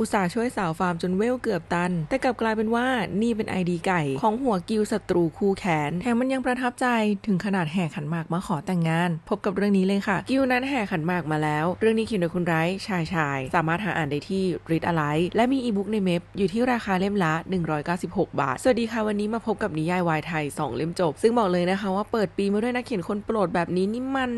อุตส่าห์ช่วยสาวฟาร์มจนเวลเกือบตัน แต่กลับกลายเป็นว่านี่เป็นไอดีไก่ ของหัวกิลศัตรูคู่แขน แถมมันยังประทับใจถึงขนาดแห่ขันหมากมาขอแต่งงาน พบกับเรื่องนี้เลยค่ะ กิลนั้นแห่ขันหมากมาแล้ว เรื่องนี้เขียนโดยคุณไร้ชายชาย สามารถหาอ่านได้ที่ริดอะไรและมีอีบุ๊กในเมพอยู่ที่ราคาเล่มละ 196 บาท สวัสดีค่ะวันนี้มาพบกับนิยายวายไทย 2 เล่มจบ ซึ่งบอกเลยนะคะว่าเปิดปีมาด้วยนักเขียนคนโปรดแบบนี้นี่มัน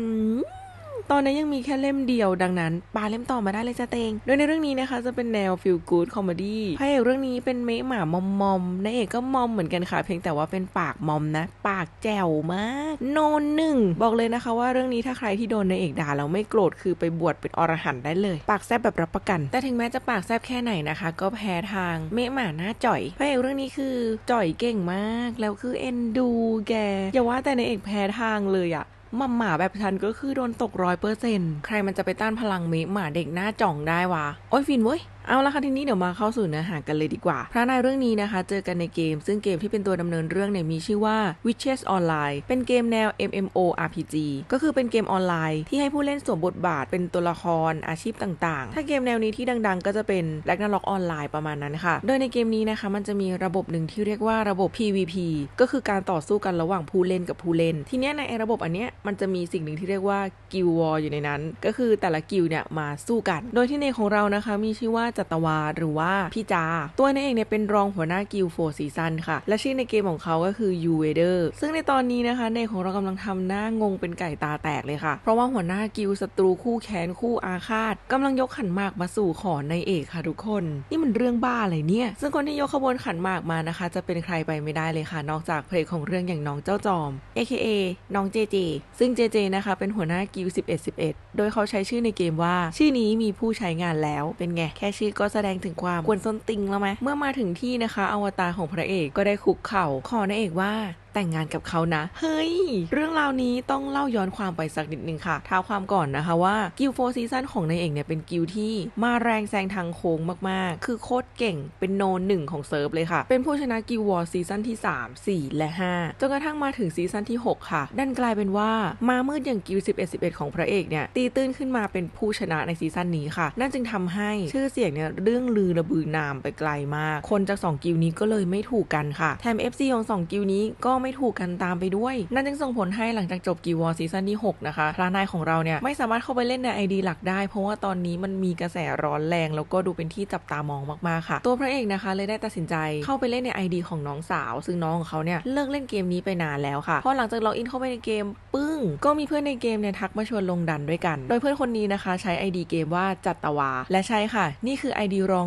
ตอนนี้ยังมีแค่เล่มเดียวดังนั้นปาเล่มต่อมาได้เลยจ้าเตง โดยในเรื่องนี้นะคะจะเป็นแนว feel good comedy พระเอกเรื่องนี้เป็นเมะหมามอมมอมนายเอกก็มอมเหมือนกันค่ะ เพียงแต่ว่าเป็นปากมอมนะ ปากแจ๋วมาก โนนหนึ่ง บอกเลยนะคะว่าเรื่องนี้ถ้าใครที่โดนนายเอกด่าแล้วไม่โกรธคือไปบวชเป็นอรหันต์ได้เลย ปากแซบแบบรับประกัน แต่ถึงแม้จะปากแซบแค่ไหนนะคะ ก็แพ้ทางเมะหมาหน้าจ่อยพระเอกเรื่องนี้คือจ่อยเก่งมาก แล้วคือเอ็นดูแกอย่าว่าแต่นายเอกแพ้ทางเลยอะ หมาหมาแบบฉันก็คือโดนตกร้อยเปอร์เซ็นต์ใครมันจะไปต้านพลังเมหมาเด็กหน้าจ่องได้วะ โอ้ยฟินเว้ย เอาละค่ะทีนี้เดี๋ยวมาเข้าสู่เนื้อหากันเลยดีกว่า พระนายเรื่องนี้นะคะ เจอกันในเกม ซึ่งเกมที่เป็นตัวดำเนินเรื่องเนี่ยมีชื่อว่า Witches Online เป็นเกมแนว MMORPG ก็คือเป็นเกมออนไลน์ที่ให้ผู้เล่นสวมบทบาทเป็นตัวละครอาชีพต่างๆ ถ้าเกมแนวนี้ที่ดังๆ ก็จะเป็น Ragnarok Online ประมาณนั้นค่ะ โดยในเกมนี้นะคะ มันจะมีระบบหนึ่งที่เรียกว่าระบบ PVP ก็คือการต่อสู้กันระหว่างผู้เล่นกับผู้เล่น ทีนี้ในระบบอันเนี้ยมันจะมีสิ่งหนึ่งที่เรียกว่า Guild War อยู่ในนั้น ก็คือแต่ละกิลเนี่ยมาสู้กัน โดยที่ในของเรานะคะมีชื่อว่าจัตวาหรือว่าพี่จา ตัวในเองเนี่ยเป็นรองหัวหน้ากิลโฟซีซันค่ะ และชื่อในเกมของเขาก็คือยูเวเดอร์ซึ่งในตอนนี้นะคะในของเรากำลังทำหน้างงเป็นไก่ตาแตกเลยค่ะ เพราะว่าหัวหน้ากิลศัตรูคู่แค้นคู่อาฆาตกำลังยกขันหมากมาสู่ขอในเอกค่ะทุกคน นี่มันเรื่องบ้าอะไรเนี่ย ซึ่งคนที่ยกขบวนขันหมากมานะคะ จะเป็นใครไปไม่ได้เลยค่ะ นอกจากเพลงของเรื่องอย่างน้องเจ้าจอม AKA น้องเจเจซึ่งเจเจนะคะเป็นหัวหน้ากิล11 11 โดยเขาใช้ชื่อในเกมว่า ชื่อนี้มีผู้ใช้งานแล้วเป็นไงแค่ชื่อก็แสดงถึงความกวนส้นติงแล้วไหมเมื่อมาถึงที่นะคะ อวตารของพระเอกก็ได้คุกเข่าขอนางเอกว่าแต่งงานกับเขานะ เฮ้ย เรื่องราวนี้ต้องเล่าย้อนความไปสักนิดนึงค่ะท้าความก่อนนะคะว่ากิลโฟซีซันของนายเอกเนี่ยเป็นกิลที่มาแรงแซงทางโค้งมากๆ คือโคตรเก่งเป็นโนหนึ่งของเซิร์ฟเลยค่ะ เป็นผู้ชนะกิลวอร์ซีซั่นที่ 3 4 และ 5 จนกระทั่งมาถึงซีซั่นที่ 6 ค่ะ ดันกลายเป็นว่ามามืดอย่างกิล11 11 ของพระเอกเนี่ยตีตื้นขึ้นมาเป็นผู้ชนะในซีซั่นนี้ค่ะ นั่นจึงทำให้ชื่อเสียงเนี่ยเรื่องลือระบือนามไปไกลมาก คนจาก2กิลนี้ก็เลยไม่ถูกกันค่ะแถม FC ของ2กิลนี้ก็ไม่ถูกกันตามไปด้วย นั่นจึงส่งผลให้หลังจากจบกิลวอร์ซีซั่นที่ 6 นะคะพระนายของเราเนี่ยไม่สามารถเข้าไปเล่นใน ID หลักได้ เพราะว่าตอนนี้มันมีกระแสร้อนแรง แล้วก็ดูเป็นที่จับตามองมากๆค่ะ ตัวพระเอกนะคะเลยได้ตัดสินใจเข้าไปเล่นใน ID ของน้องสาว ซึ่งน้องของเขาเนี่ยเลิกเล่นเกมนี้ไปนานแล้วค่ะพอหลังจากล็อกอินเข้าไปในเกมปึ้ง ก็มีเพื่อนในเกมเนี่ยทักมาชวนลงดันด้วยกัน โดยเพื่อนคนนี้นะคะ ใช้ ID เกมว่าจัตตวา และใช่ค่ะ นี่คือ ID รอง